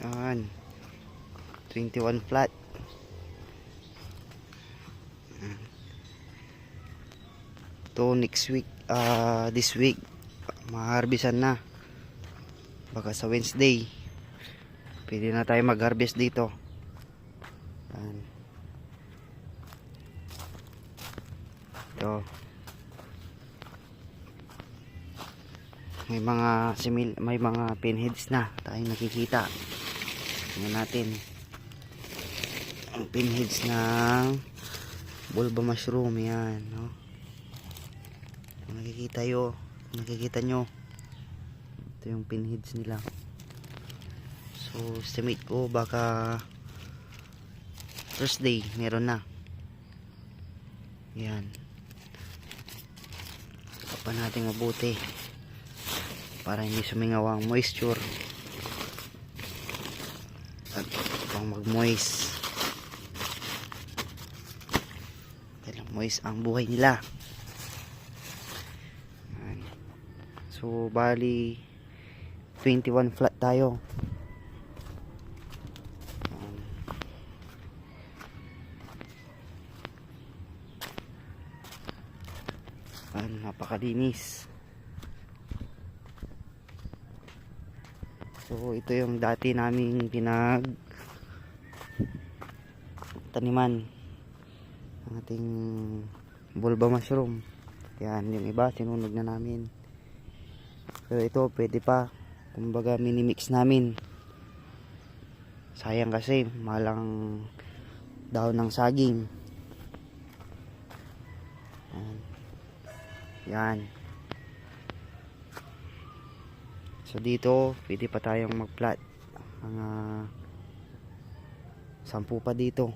Yan. 21 flat. To next week, ah this week, maharbisan na. Baka sa Wednesday. Pwede na tayo mag-harvest dito. Yan. Ito. May mga simil, may mga pinheads na tayong nakikita. Tingnan natin. Ang pinheads ng bulba mushroom yan, no? Kung nakikita yo, nakikita nyo, ito yung pinheads nila. So, estimate ko baka Thursday, meron na. Yan. Saka pa natin mabuti para hindi sumingaw ang moisture at pang mag-moist. Dahil moist ang buhay nila. So bali 21 flat tayo. Ayan, napakalinis So ito yung dati naming pinag taniman ng ating bulba mushroom. Yan, yung iba sinunog na namin. Pero ito pwede pa. Kumbaga minimix namin. Sayang kasi malang daon ng saging. Yan. Yan. So dito, pwede pa tayong mag-plat. Mga sampu pa dito.